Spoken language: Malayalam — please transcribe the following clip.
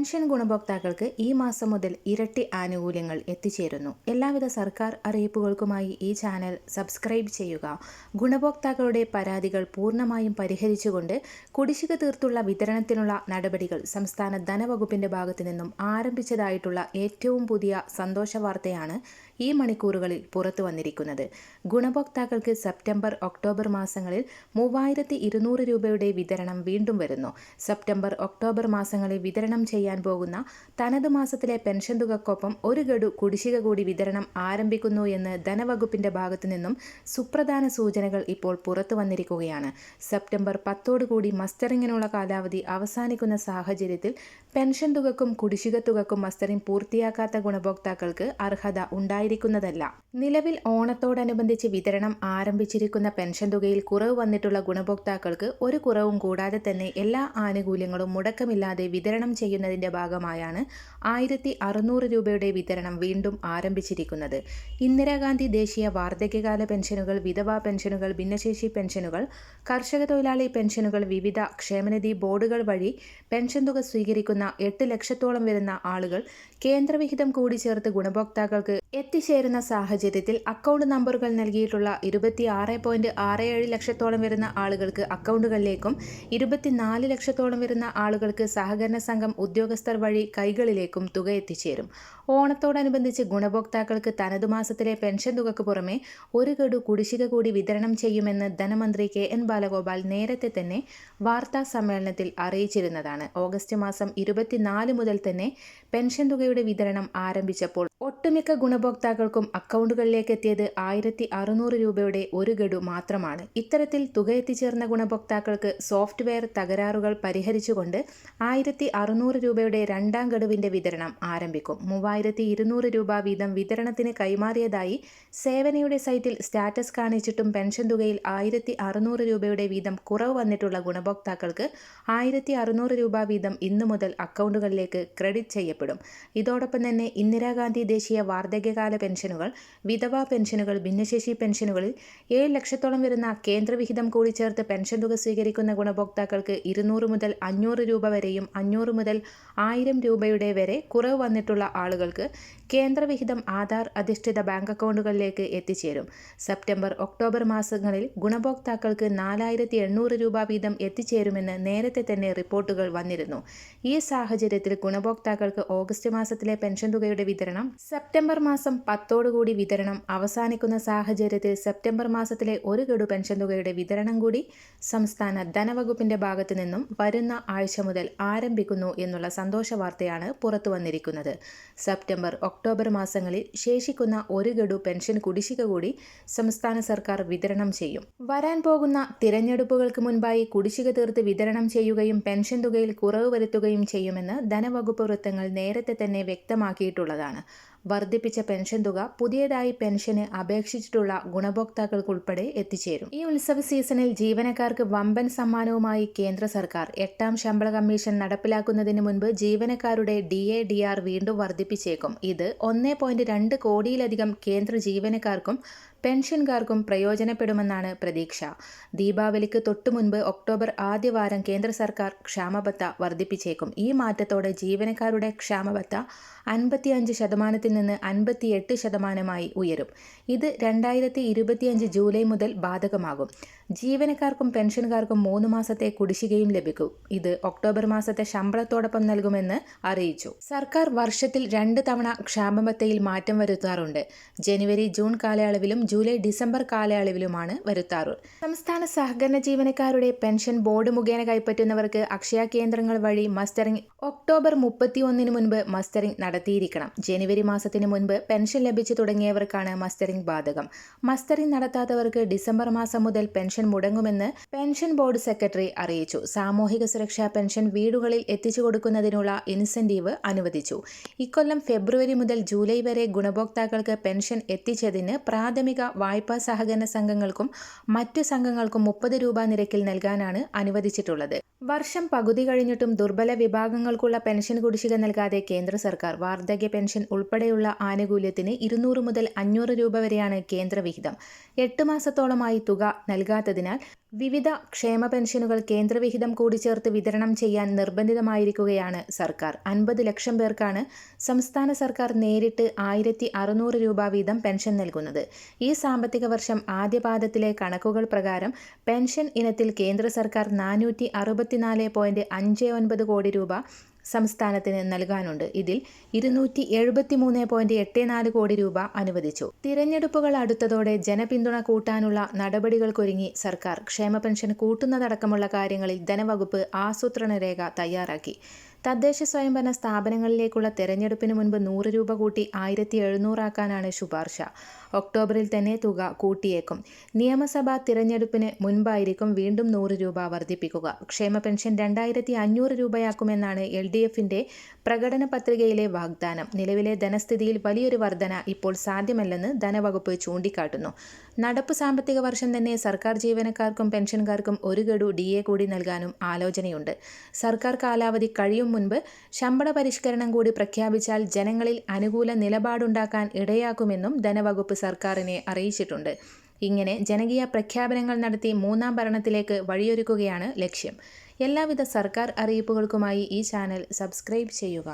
പെൻഷൻ ഗുണഭോക്താക്കൾക്ക് ഈ മാസം മുതൽ ഇരട്ടി ആനുകൂല്യങ്ങൾ എത്തിച്ചേരുന്നു. എല്ലാവിധ സർക്കാർ അറിയിപ്പുകൾക്കുമായി ഈ ചാനൽ സബ്സ്ക്രൈബ് ചെയ്യുക. ഗുണഭോക്താക്കളുടെ പരാതികൾ പൂർണമായും പരിഹരിച്ചുകൊണ്ട് കുടിശ്ശിക തീർത്തുള്ള വിതരണത്തിനുള്ള നടപടികൾ സംസ്ഥാന ധനവകുപ്പിന്റെ ഭാഗത്തു നിന്നും ആരംഭിച്ചതായിട്ടുള്ള ഏറ്റവും പുതിയ സന്തോഷ വാർത്തയാണ് ഈ മണിക്കൂറുകളിൽ പുറത്തു വന്നിരിക്കുന്നത്. ഗുണഭോക്താക്കൾക്ക് സെപ്റ്റംബർ ഒക്ടോബർ മാസങ്ങളിൽ മൂവായിരത്തി ഇരുന്നൂറ് രൂപയുടെ വിതരണം വീണ്ടും വരുന്നു. സെപ്റ്റംബർ ഒക്ടോബർ മാസങ്ങളിൽ വിതരണം ചെയ്യാൻ പോകുന്ന തനത് മാസത്തിലെ പെൻഷൻ തുകക്കൊപ്പം ഒരു ഗഡു കുടിശ്ശിക കൂടി വിതരണം ആരംഭിക്കുന്നു എന്ന് ധനവകുപ്പിന്റെ ഭാഗത്തു നിന്നും സുപ്രധാന സൂചനകൾ ഇപ്പോൾ പുറത്തു വന്നിരിക്കുകയാണ്. സെപ്റ്റംബർ പത്തോടുകൂടി മസ്റ്ററിങ്ങിനുള്ള കാലാവധി അവസാനിക്കുന്ന സാഹചര്യത്തിൽ പെൻഷൻ തുകക്കും കുടിശ്ശിക തുകക്കും മസ്റ്ററിംഗ് പൂർത്തിയാക്കാത്ത ഗുണഭോക്താക്കൾക്ക് അർഹത ഉണ്ടായിരിക്കുന്നതല്ല നിലവിൽ ഓണത്തോടനുബന്ധിച്ച് വിതരണം ആരംഭിച്ചിരിക്കുന്ന പെൻഷൻ തുകയിൽ കുറവ് വന്നിട്ടുള്ള ഗുണഭോക്താക്കൾക്ക് ഒരു കുറവും കൂടാതെ തന്നെ എല്ലാ ആനുകൂല്യങ്ങളും മുടക്കമില്ലാതെ വിതരണം ചെയ്യുന്നതിന്റെ ഭാഗമായാണ് ആയിരത്തി അറുന്നൂറ് രൂപയുടെ വിതരണം വീണ്ടും ആരംഭിച്ചിരിക്കുന്നത്. ഇന്ദിരാഗാന്ധി ദേശീയ വാർദ്ധക്യകാല പെൻഷനുകൾ വിധവാ പെൻഷനുകൾ ഭിന്നശേഷി പെൻഷനുകൾ കർഷക തൊഴിലാളി പെൻഷനുകൾ വിവിധ ക്ഷേമനിധി ബോർഡുകൾ വഴി പെൻഷൻ തുക സ്വീകരിക്കുന്ന എട്ട് ലക്ഷത്തോളം വരുന്ന ആളുകൾ കേന്ദ്രവിഹിതം കൂടി ചേർത്ത് ഗുണഭോക്താക്കൾക്ക് എത്തിച്ചേരുന്ന സാഹചര്യത്തിൽ അക്കൗണ്ട് നമ്പറുകൾ നൽകിയിട്ടുള്ള ഇരുപത്തി ആറ് പോയിന്റ് ആറ് ഏഴ് ലക്ഷത്തോളം വരുന്ന ആളുകൾക്ക് അക്കൗണ്ടുകളിലേക്കും ഇരുപത്തിനാല് ലക്ഷത്തോളം വരുന്ന ആളുകൾക്ക് സഹകരണ സംഘം ഉദ്യോഗസ്ഥർ വഴി കൈകളിലേക്കും തുക എത്തിച്ചേരും. ഓണത്തോടനുബന്ധിച്ച് ഗുണഭോക്താക്കൾക്ക് തനതു മാസത്തിലെ പെൻഷൻ തുകക്ക് പുറമെ ഒരു ഗഡു കുടിശ്ശിക കൂടി വിതരണം ചെയ്യുമെന്ന് ധനമന്ത്രി കെ എൻ ബാലഗോപാൽ നേരത്തെ തന്നെ വാർത്താ സമ്മേളനത്തിൽ അറിയിച്ചിരുന്നതാണ്. ഓഗസ്റ്റ് മാസം ഇരുപത്തിനാല് മുതൽ തന്നെ പെൻഷൻ തുകയുടെ വിതരണം ആരംഭിച്ചപ്പോൾ ഒട്ടുമിക്ക ഗുണഭോക്താക്കൾക്കും അക്കൗണ്ടുകളിലേക്ക് എത്തിയത് ആയിരത്തി അറുന്നൂറ് രൂപയുടെ ഒരു ഗഡു മാത്രമാണ്. ഇത്തരത്തിൽ തുക എത്തിച്ചേർന്ന ഗുണഭോക്താക്കൾക്ക് സോഫ്റ്റ്വെയർ തകരാറുകൾ പരിഹരിച്ചുകൊണ്ട് ആയിരത്തി അറുന്നൂറ് രൂപയുടെ രണ്ടാം ഗഡുവിന്റെ വിതരണം ആരംഭിക്കും. മൂവായിരത്തി ഇരുന്നൂറ് രൂപ വീതം വിതരണത്തിന് കൈമാറിയതായി സേവനയുടെ സൈറ്റിൽ സ്റ്റാറ്റസ് കാണിച്ചിട്ടും പെൻഷൻ തുകയിൽ ആയിരത്തി അറുന്നൂറ് രൂപയുടെ വീതം കുറവ് വന്നിട്ടുള്ള ഗുണഭോക്താക്കൾക്ക് ആയിരത്തി അറുന്നൂറ് രൂപ വീതം ഇന്നു മുതൽ അക്കൗണ്ടുകളിലേക്ക് ക്രെഡിറ്റ് ചെയ്യപ്പെടും. ഇതോടൊപ്പം തന്നെ ഇന്ദിരാഗാന്ധി ദേശീയ വാർദ്ധക്യകാല പെൻഷനുകൾ വിധവാ പെൻഷനുകൾ ഭിന്നശേഷി പെൻഷനുകളിൽ ഏഴ് ലക്ഷത്തോളം വരുന്ന കേന്ദ്രവിഹിതം കൂടി ചേർത്ത് പെൻഷൻ തുക സ്വീകരിക്കുന്ന ഗുണഭോക്താക്കൾക്ക് ഇരുന്നൂറ് മുതൽ അഞ്ഞൂറ് രൂപ വരെയും അഞ്ഞൂറ് മുതൽ ആയിരം രൂപയുടെ വരെ കുറവ് വന്നിട്ടുള്ള ആളുകൾക്ക് കേന്ദ്രവിഹിതം ആധാർ അധിഷ്ഠിത ബാങ്ക് അക്കൗണ്ടുകളിലേക്ക് എത്തിച്ചേരും. സെപ്റ്റംബർ ഒക്ടോബർ മാസങ്ങളിൽ ഗുണഭോക്താക്കൾക്ക് നാലായിരത്തി എണ്ണൂറ് രൂപ വീതം എത്തിച്ചേരുമെന്ന് നേരത്തെ തന്നെ റിപ്പോർട്ടുകൾ വന്നിരുന്നു. ഈ സാഹചര്യത്തിൽ ഗുണഭോക്താക്കൾക്ക് ഓഗസ്റ്റ് മാസത്തിലെ പെൻഷൻ തുകയുടെ വിതരണം സെപ്റ്റംബർ മാസം പത്തോടുകൂടി വിതരണം അവസാനിക്കുന്ന സാഹചര്യത്തിൽ സെപ്റ്റംബർ മാസത്തിലെ ഒരു ഗഡു പെൻഷൻ തുകയുടെ വിതരണം കൂടി സംസ്ഥാന ധനവകുപ്പിന്റെ ഭാഗത്തു നിന്നും വരുന്ന ആഴ്ച മുതൽ ആരംഭിക്കുന്നു എന്നുള്ള സന്തോഷ വാർത്തയാണ് പുറത്തു വന്നിരിക്കുന്നത്. സെപ്റ്റംബർ ഒക്ടോബർ മാസങ്ങളിൽ ശേഷിക്കുന്ന ഒരു ഗഡു പെൻഷൻ കുടിശ്ശിക കൂടി സംസ്ഥാന സർക്കാർ വിതരണം ചെയ്യും. വരാൻ പോകുന്ന തിരഞ്ഞെടുപ്പുകൾക്ക് മുൻപായി കുടിശ്ശിക തീർത്ത് വിതരണം ചെയ്യുകയും പെൻഷൻ തുകയിൽ കുറവ് വരുത്തുകയും ചെയ്യുമെന്ന് ധനവകുപ്പ് വൃത്തങ്ങൾ നേരത്തെ തന്നെ വ്യക്തമാക്കിയിട്ടുള്ളതാണ്. വർദ്ധിപ്പിച്ച പെൻഷൻ തുക പുതിയതായി പെൻഷന് അപേക്ഷിച്ചിട്ടുള്ള ഗുണഭോക്താക്കൾക്കുൾപ്പെടെ എത്തിച്ചേരും. ഈ ഉത്സവ സീസണിൽ ജീവനക്കാർക്ക് വമ്പൻ സമ്മാനവുമായി കേന്ദ്ര സർക്കാർ എട്ടാം ശമ്പള കമ്മീഷൻ നടപ്പിലാക്കുന്നതിന് മുൻപ് ജീവനക്കാരുടെ ഡി എ ഡി ആർ വീണ്ടും വർദ്ധിപ്പിച്ചേക്കും. ഇത് ഒന്നേ കോടിയിലധികം കേന്ദ്ര ജീവനക്കാർക്കും പെൻഷൻകാർക്കും പ്രയോജനപ്പെടുമെന്നാണ് പ്രതീക്ഷ. ദീപാവലിക്ക് തൊട്ടു മുൻപ് ഒക്ടോബർ ആദ്യവാരം കേന്ദ്ര സർക്കാർ ക്ഷാമബത്ത വർദ്ധിപ്പിച്ചേക്കും. ഈ മാറ്റത്തോടെ ജീവനക്കാരുടെ ക്ഷാമബത്ത അൻപത്തിയഞ്ച് ശതമാനത്തിൽ നിന്ന് അൻപത്തിയെട്ട് ശതമാനമായി ഉയരും. ഇത് രണ്ടായിരത്തി ഇരുപത്തിയഞ്ച് ജൂലൈ മുതൽ ബാധകമാകും. ജീവനക്കാർക്കും പെൻഷൻകാർക്കും മൂന്ന് മാസത്തെ കുടിശ്ശികയും ലഭിക്കും. ഇത് ഒക്ടോബർ മാസത്തെ ശമ്പളത്തോടൊപ്പം നൽകുമെന്ന് അറിയിച്ചു. സർക്കാർ വർഷത്തിൽ രണ്ട് തവണ ക്ഷാമബത്തയിൽ മാറ്റം വരുത്താറുണ്ട്. ജനുവരി ജൂൺ കാലയളവിലും ജൂലൈ ഡിസംബർ കാലയളവിലുമാണ് വരുത്താറ്. സംസ്ഥാന സഹകരണ ജീവനക്കാരുടെ പെൻഷൻ ബോർഡ് മുഖേന കൈപ്പറ്റുന്നവർക്ക് അക്ഷയ കേന്ദ്രങ്ങൾ വഴി മസ്റ്ററിംഗ് ഒക്ടോബർ മുപ്പത്തി ഒന്നിന് മുൻപ് മസ്റ്ററിംഗ് നടത്തിയിരിക്കണം. ജനുവരി മാസത്തിന് മുൻപ് പെൻഷൻ ലഭിച്ചു തുടങ്ങിയവർക്കാണ് മസ്റ്ററിംഗ് ബാധകം. മസ്റ്ററിംഗ് നടത്താത്തവർക്ക് ഡിസംബർ മാസം മുതൽ പെൻഷൻ മുടങ്ങുമെന്ന് പെൻഷൻ ബോർഡ് സെക്രട്ടറി അറിയിച്ചു. സാമൂഹിക സുരക്ഷാ പെൻഷൻ വീടുകളിൽ എത്തിച്ചു കൊടുക്കുന്നതിനുള്ള ഇൻസെന്റീവ് അനുവദിച്ചു. ഇക്കൊല്ലം ഫെബ്രുവരി മുതൽ ജൂലൈ വരെ ഗുണഭോക്താക്കൾക്ക് പെൻഷൻ എത്തിച്ചതിന് പ്രാഥമിക വായ്പാ സഹകരണ സംഘങ്ങൾക്കും മറ്റ് സംഘങ്ങൾക്കും മുപ്പത് രൂപ നിരക്കിൽ നൽകാനാണ് അനുവദിച്ചിട്ടുള്ളത്. വർഷം പകുതി കഴിഞ്ഞിട്ടും ദുർബല വിഭാഗങ്ങൾക്കുള്ള പെൻഷൻ കുടിശ്ശിക നൽകാതെ കേന്ദ്ര സർക്കാർ വാർദ്ധക്യ പെൻഷൻ ഉൾപ്പെടെയുള്ള ആനുകൂല്യത്തിന് ഇരുന്നൂറ് മുതൽ അഞ്ഞൂറ് രൂപ വരെയാണ് കേന്ദ്ര വിഹിതം എട്ട് മാസത്തോളമായി തുക നൽകാത്തതിനാൽ വിവിധ ക്ഷേമ പെൻഷനുകൾ കേന്ദ്രവിഹിതം കൂടി ചേർത്ത് വിതരണം ചെയ്യാൻ നിർബന്ധിതമായിരിക്കുകയാണ് സർക്കാർ. അൻപത് ലക്ഷം പേർക്കാണ് സംസ്ഥാന സർക്കാർ നേരിട്ട് ആയിരത്തി അറുന്നൂറ് രൂപ വീതം പെൻഷൻ നൽകുന്നത്. ഈ സാമ്പത്തിക വർഷം ആദ്യപാദത്തിലെ കണക്കുകൾ പ്രകാരം പെൻഷൻ ഇനത്തിൽ കേന്ദ്ര സർക്കാർ നാനൂറ്റി അറുപത്തിനാല് പോയിന്റ് അഞ്ച് ഒൻപത് കോടി രൂപ സംസ്ഥാനത്തിന് നൽകാനുണ്ട്. ഇതിൽ ഇരുന്നൂറ്റി എഴുപത്തി മൂന്ന് പോയിന്റ് എട്ട് നാല് കോടി രൂപ അനുവദിച്ചു. തിരഞ്ഞെടുപ്പുകൾ അടുത്തതോടെ ജനപിന്തുണ കൂട്ടാനുള്ള നടപടികൾക്കൊരുങ്ങി സർക്കാർ ക്ഷേമ പെൻഷൻ കൂട്ടുന്നതടക്കമുള്ള കാര്യങ്ങളിൽ ധനവകുപ്പ് ആസൂത്രണ രേഖ തയ്യാറാക്കി. തദ്ദേശ സ്വയംഭരണ സ്ഥാപനങ്ങളിലേക്കുള്ള തെരഞ്ഞെടുപ്പിന് മുൻപ് നൂറ് രൂപ കൂട്ടി ആയിരത്തി എഴുന്നൂറാക്കാനാണ് ശുപാർശ. ഒക്ടോബറിൽ തന്നെ തുക കൂട്ടിയേക്കും. നിയമസഭാ തിരഞ്ഞെടുപ്പിന് മുൻപായിരിക്കും വീണ്ടും നൂറ് രൂപ വർദ്ധിപ്പിക്കുക. ക്ഷേമ പെൻഷൻ രണ്ടായിരത്തി അഞ്ഞൂറ് രൂപയാക്കുമെന്നാണ് എൽ ഡി എഫിന്റെ പ്രകടന പത്രികയിലെ വാഗ്ദാനം. നിലവിലെ ധനസ്ഥിതിയിൽ വലിയൊരു വർധന ഇപ്പോൾ സാധ്യമല്ലെന്ന് ധനവകുപ്പ് ചൂണ്ടിക്കാട്ടുന്നു. നടപ്പ് സാമ്പത്തിക വർഷം തന്നെ സർക്കാർ ജീവനക്കാർക്കും പെൻഷൻകാർക്കും ഒരു ഗഡു ഡി എ കൂടി നൽകാനും ആലോചനയുണ്ട്. സർക്കാർ കാലാവധി കഴിയും മുൻപ് ശമ്പള പരിഷ്കരണം കൂടി പ്രഖ്യാപിച്ചാൽ ജനങ്ങളിൽ അനുകൂല നിലപാടുണ്ടാക്കാൻ ഇടയാക്കുമെന്നും ധനവകുപ്പ് സർക്കാരിനെ അറിയിച്ചിട്ടുണ്ട്. ഇങ്ങനെ ജനകീയ പ്രഖ്യാപനങ്ങൾ നടത്തി മൂന്നാം ഭരണത്തിലേക്ക് വഴിയൊരുക്കുകയാണ് ലക്ഷ്യം. എല്ലാവിധ സർക്കാർ അറിയിപ്പുകൾക്കുമായി ഈ ചാനൽ സബ്സ്ക്രൈബ് ചെയ്യുക.